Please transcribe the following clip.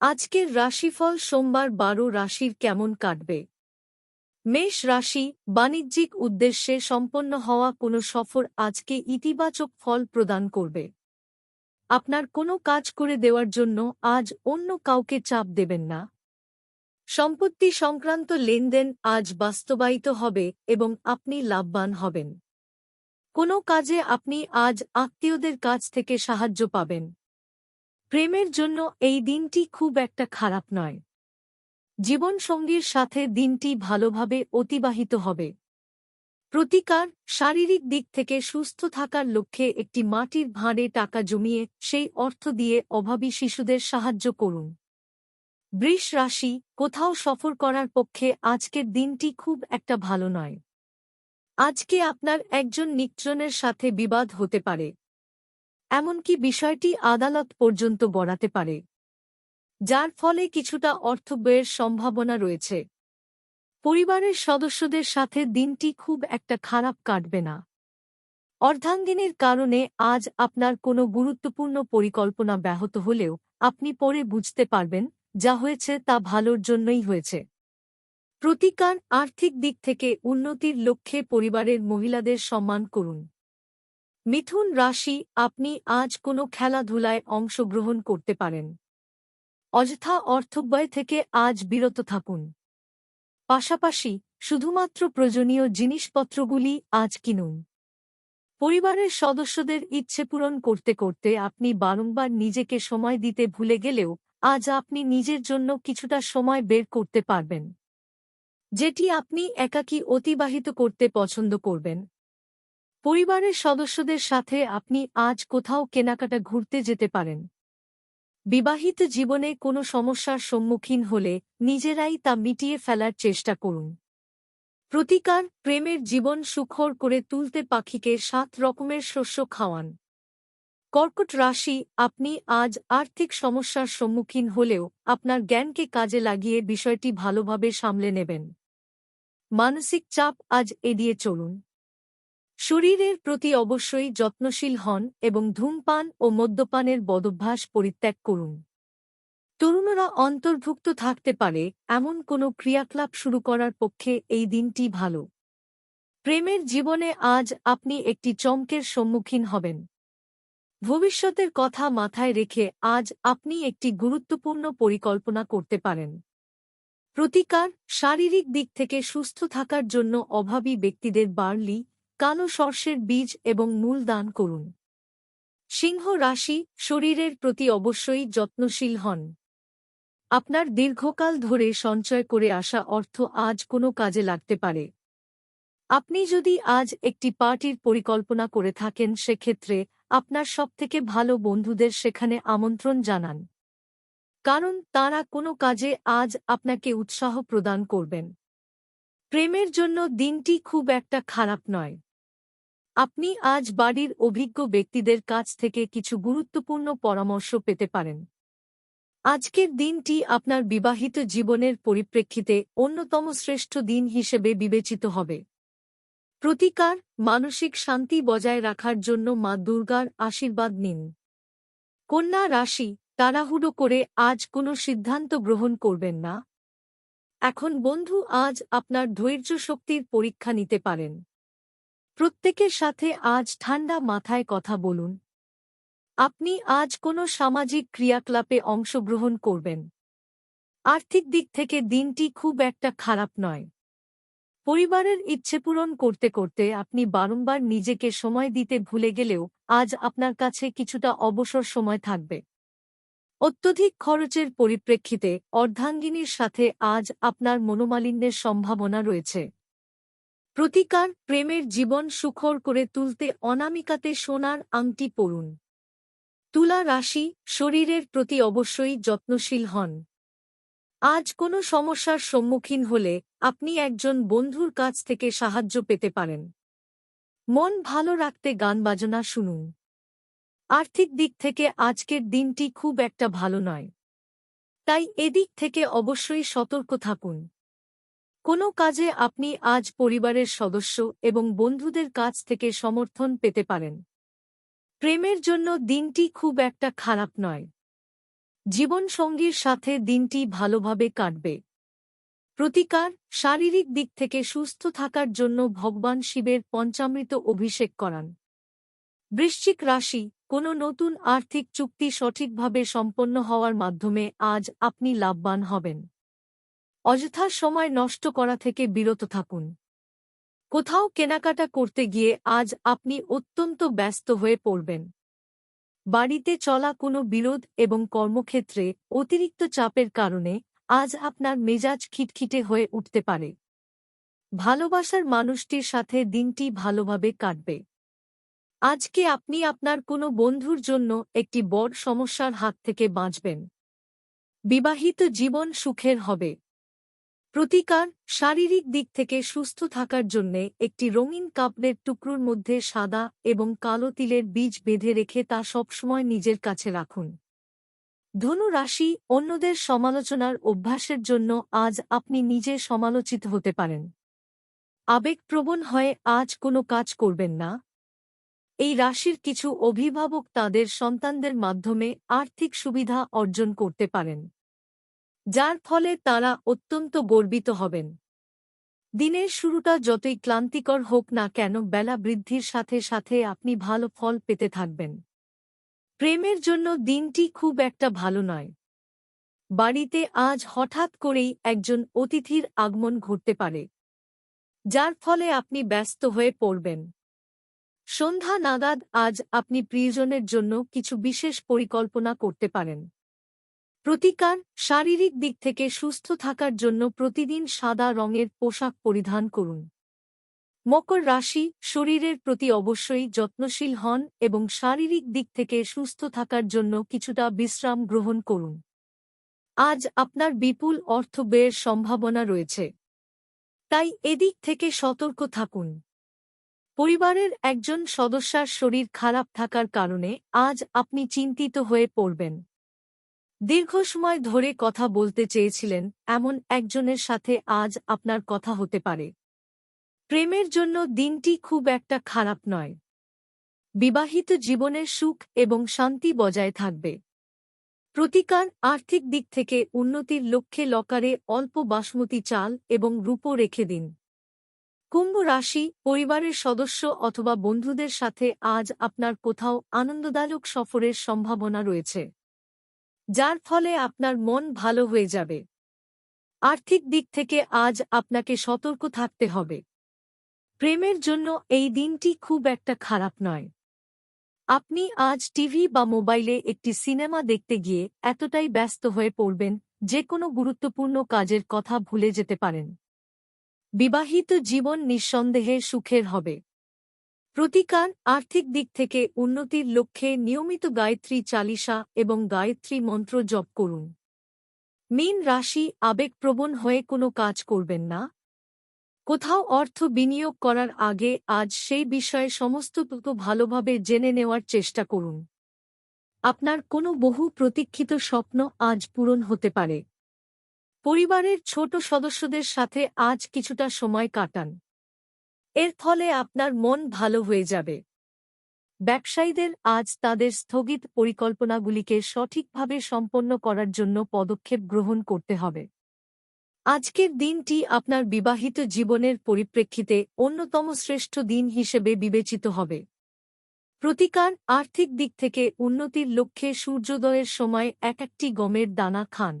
আজকের রাশিফল সোমবার বারো রাশির কেমন কাটবে? মেষ রাশি, বাণিজ্যিক উদ্দেশ্যে সম্পন্ন হওয়া কোনো সফর আজকে ইতিবাচক ফল প্রদান করবে। আপনার কোনো কাজ করে দেওয়ার জন্য আজ অন্য কাউকে চাপ দেবেন না। সম্পত্তি সংক্রান্ত লেনদেন আজ বাস্তবায়িত হবে এবং আপনি লাভবান হবেন। কোনো কাজে আপনি আজ আত্মীয়দের কাছ থেকে সাহায্য পাবেন। প্রেমের জন্য এই দিনটি খুব একটা খারাপ নয়। জীবনসঙ্গীর সাথে দিনটি ভালোভাবে অতিবাহিত হবে। প্রতিকার শারীরিক দিক থেকে সুস্থ থাকার লক্ষ্যে একটি মাটির ভাঁড়ে টাকা জমিয়ে সেই অর্থ দিয়ে অভাবী শিশুদের সাহায্য করুন। বৃষ রাশি, কোথাও সফর করার পক্ষে আজকের দিনটি খুব একটা ভালো নয়। আজকে আপনার একজন নিকজনের সাথে বিবাদ হতে পারে। এমনকি বিষয়টি আদালত পর্যন্ত বড়াতে পারে, যার ফলে কিছুটা অর্থ ব্যয়ের সম্ভাবনা রয়েছে। পরিবারের সদস্যদের সাথে দিনটি খুব একটা খারাপ কাটবে না। অর্ধাঙ্গিনীর কারণে আজ আপনার কোনো গুরুত্বপূর্ণ পরিকল্পনা ব্যাহত হলেও আপনি পরে বুঝতে পারবেন যা হয়েছে তা ভালোর জন্যই হয়েছে। প্রতিকার আর্থিক দিক থেকে উন্নতির লক্ষ্যে পরিবারের মহিলাদের সম্মান করুন। মিথুন রাশি, আপনি আজ কোনো খেলাধুলায় অংশগ্রহণ করতে পারেন। অযথা অর্থব্যয় থেকে আজ বিরত থাকুন। পাশাপাশি শুধুমাত্র প্রয়োজনীয় জিনিসপত্রগুলি আজ কিনুন। পরিবারের সদস্যদের ইচ্ছে পূরণ করতে করতে আপনি বারংবার নিজেকে সময় দিতে ভুলে গেলেও আজ আপনি নিজের জন্য কিছুটা সময় বের করতে পারবেন। যেটি আপনি একাকী অতিবাহিত করতে পছন্দ করবেন। পরিবারের সদস্যদের সাথে আপনি আজ কোথাও কেনাকাটা ঘুরতে যেতে পারেন। বিবাহিত জীবনে কোনো সমস্যার সম্মুখীন হলে নিজেরাই তা মিটিয়ে ফেলার চেষ্টা করুন। প্রতিকার, প্রেমের জীবন সুখর করে তুলতে পাখিকে সাত রকমের শস্য খাওয়ান। কর্কট রাশি, আপনি আজ আর্থিক সমস্যার সম্মুখীন হলেও আপনার জ্ঞানকে কাজে লাগিয়ে বিষয়টি ভালোভাবে সামলে নেবেন। মানসিক চাপ আজ এড়িয়ে চলুন। শরীরের প্রতি অবশ্যই যত্নশীল হন এবং ধূমপান ও মদ্যপানের বদভ্যাস পরিত্যাগ করুন। তরুণরা অন্তর্ভুক্ত থাকতে পারে এমন কোনো ক্রিয়াকলাপ শুরু করার পক্ষে এই দিনটি ভালো। প্রেমের জীবনে আজ আপনি একটি চমকের সম্মুখীন হবেন। ভবিষ্যতের কথা মাথায় রেখে আজ আপনি একটি গুরুত্বপূর্ণ পরিকল্পনা করতে পারেন। প্রতিকার শারীরিক দিক থেকে সুস্থ থাকার জন্য অভাবী ব্যক্তিদের বার্লি কালো সর্ষের বীজ এবং মূল দান করুন। সিংহ রাশি শরীরের প্রতি অবশ্যই যত্নশীল হন। আপনার দীর্ঘকাল ধরে সঞ্চয় করে আসা অর্থ আজ কোনো কাজে লাগতে পারে। আপনি যদি আজ একটি পার্টির পরিকল্পনা করে থাকেন, সেক্ষেত্রে আপনার সবথেকে ভালো বন্ধুদের সেখানে আমন্ত্রণ জানান। কারণ তারা কোনো কাজে আজ আপনাকে উৎসাহ প্রদান করবেন। প্রেমের জন্য দিনটি খুব একটা খারাপ নয়। আপনি আজ বাড়ির অভিজ্ঞ ব্যক্তিদের কাছ থেকে কিছু গুরুত্বপূর্ণ পরামর্শ পেতে পারেন। আজকের দিনটি আপনার বিবাহিত জীবনের পরিপ্রেক্ষিতে অন্যতম শ্রেষ্ঠ দিন হিসেবে বিবেচিত হবে। প্রতিকার, মানসিক শান্তি বজায় রাখার জন্য মা দুর্গার আশীর্বাদ নিন। কন্যা রাশি, তাড়াহুড়ো করে আজ কোনো সিদ্ধান্ত গ্রহণ করবেন না। এখন বন্ধু, আজ আপনার ধৈর্য শক্তির পরীক্ষা নিতে পারেন। প্রত্যেকের সাথে আজ ঠান্ডা মাথায় কথা বলুন। আপনি আজ কোনো সামাজিক ক্রিয়াকলাপে অংশগ্রহণ করবেন। আর্থিক দিক থেকে দিনটি খুব একটা খারাপ নয়। পরিবারের ইচ্ছে পূরণ করতে করতে আপনি বারংবার নিজেকে সময় দিতে ভুলে গেলেও আজ আপনার কাছে কিছুটা অবসর সময় থাকবে। অত্যধিক খরচের পরিপ্রেক্ষিতে অর্ধাঙ্গিনীর সাথে আজ আপনার মনোমালিন্যের সম্ভাবনা রয়েছে। প্রতিকার প্রেমের জীবন সুখর করে তুলতে অনামিকাতে সোনার আংটি পড়ুন তুলা রাশি, শরীরের প্রতি অবশ্যই যত্নশীল হন। আজ কোনো সমস্যার সম্মুখীন হলে আপনি একজন বন্ধুর কাছ থেকে সাহায্য পেতে পারেন। মন ভালো রাখতে গান বাজনা শুনুন। আর্থিক দিক থেকে আজকের দিনটি খুব একটা ভালো নয়। তাই এদিক থেকে অবশ্যই সতর্ক থাকুন। কোনো কাজে আপনি আজ পরিবারের সদস্য এবং বন্ধুদের কাছ থেকে সমর্থন পেতে পারেন। প্রেমের জন্য দিনটি খুব একটা খারাপ নয়। জীবনসঙ্গীর সাথে দিনটি ভালোভাবে কাটবে। প্রতিকার, শারীরিক দিক থেকে সুস্থ থাকার জন্য ভগবান শিবের পঞ্চামৃত অভিষেক করান। বৃশ্চিক রাশি, কোনো নতুন আর্থিক চুক্তি সঠিকভাবে সম্পন্ন হওয়ার মাধ্যমে আজ আপনি লাভবান হবেন। অযথা সময় নষ্ট করা থেকে বিরত থাকুন। কোথাও কেনাকাটা করতে গিয়ে আজ আপনি অত্যন্ত ব্যস্ত হয়ে পড়বেন। বাড়িতে চলা কোনো বিরোধ এবং কর্মক্ষেত্রে অতিরিক্ত চাপের কারণে আজ আপনার মেজাজ খিটখিটে হয়ে উঠতে পারে। ভালোবাসার মানুষটির সাথে দিনটি ভালোভাবে কাটবে। আজকে আপনি আপনার কোনো বন্ধুর জন্য একটি বড় সমস্যার হাত থেকে বাঁচবেন। বিবাহিত জীবন সুখের হবে। প্রতিকার শারীরিক দিক থেকে সুস্থ থাকার জন্যে একটি রঙিন কাপড়ের টুকরোর মধ্যে সাদা এবং কালো তিলের বীজ বেঁধে রেখে তা সবসময় নিজের কাছে রাখুন। ধনু রাশি অন্যদের সমালোচনার অভ্যাসের জন্য আজ আপনি নিজে সমালোচিত হতে পারেন। আবেগপ্রবণ হয়ে আজ কোনো কাজ করবেন না। এই রাশির কিছু অভিভাবক তাদের সন্তানদের মাধ্যমে আর্থিক সুবিধা অর্জন করতে পারেন। যার ফলে তারা অত্যন্ত গর্বিত হবেন। দিনের শুরুটা যতই ক্লান্তিকর হোক না কেন, বেলা বৃদ্ধির সাথে সাথে আপনি ভালো ফল পেতে থাকবেন। প্রেমের জন্য দিনটি খুব একটা ভালো নয়। বাড়িতে আজ হঠাৎ করেই একজন অতিথির আগমন ঘটতে পারে, যার ফলে আপনি ব্যস্ত হয়ে পড়বেন। সন্ধ্যা নাগাদ আজ আপনি প্রিয়জনের জন্য কিছু বিশেষ পরিকল্পনা করতে পারেন। প্রতিকার শারীরিক দিক থেকে সুস্থ থাকার জন্য প্রতিদিন সাদা রঙের পোশাক পরিধান করুন। মকর রাশি শরীরের প্রতি অবশ্যই যত্নশীল হন এবং শারীরিক দিক থেকে সুস্থ থাকার জন্য কিছুটা বিশ্রাম গ্রহণ করুন। আজ আপনার বিপুল অর্থ ব্যয়ের সম্ভাবনা রয়েছে। তাই এদিক থেকে সতর্ক থাকুন। পরিবারের একজন সদস্যার শরীর খারাপ থাকার কারণে আজ আপনি চিন্তিত হয়ে পড়বেন। দীর্ঘ সময় ধরে কথা বলতে চেয়েছিলেন, এমন একজনের সাথে আজ আপনার কথা হতে পারে। প্রেমের জন্য দিনটি খুব একটা খারাপ নয়। বিবাহিত জীবনের সুখ এবং শান্তি বজায় থাকবে। প্রতিকার আর্থিক দিক থেকে উন্নতির লক্ষ্যে লকারে অল্প বাসমতি চাল এবং রূপো রেখে দিন। কুম্ভ রাশি, পরিবারের সদস্য অথবা বন্ধুদের সাথে আজ আপনার কোথাও আনন্দদায়ক সফরের সম্ভাবনা রয়েছে। যার ফলে আপনার মন ভালো হয়ে যাবে। আর্থিক দিক থেকে আজ আপনাকে সতর্ক থাকতে হবে। প্রেমের জন্য এই দিনটি খুব একটা খারাপ নয়। আপনি আজ টিভি বা মোবাইলে একটি সিনেমা দেখতে গিয়ে এতটাই ব্যস্ত হয়ে পড়বেন, যে কোনো গুরুত্বপূর্ণ কাজের কথা ভুলে যেতে পারেন। বিবাহিত জীবন নিঃসন্দেহে সুখের হবে। প্রতিকার আর্থিক দিক থেকে উন্নতির লক্ষ্যে নিয়মিত গায়ত্রী চালিসা এবং গায়ত্রী মন্ত্র জপ করুন। মীন রাশি আবেগপ্রবণ হয়ে কোনো কাজ করবেন না। কোথাও অর্থ বিনিয়োগ করার আগে আজ সেই বিষয়ে সমস্ত তত ভালোভাবে জেনে নেওয়ার চেষ্টা করুন। আপনার কোনো বহু প্রতীক্ষিত স্বপ্ন আজ পূরণ হতে পারে। পরিবারের ছোট সদস্যদের সাথে আজ কিছুটা সময় কাটান। এর ফলে আপনার মন ভালো হয়ে যাবে। ব্যবসায়ীদের আজ তাদের স্থগিত পরিকল্পনাগুলিকে সঠিকভাবে সম্পন্ন করার জন্য পদক্ষেপ গ্রহণ করতে হবে। আজকের দিনটি আপনার বিবাহিত জীবনের পরিপ্রেক্ষিতে অন্যতম শ্রেষ্ঠ দিন হিসেবে বিবেচিত হবে। প্রতিকার আর্থিক দিক থেকে উন্নতির লক্ষ্যে সূর্যোদয়ের সময় এক একটি গমের দানা খান।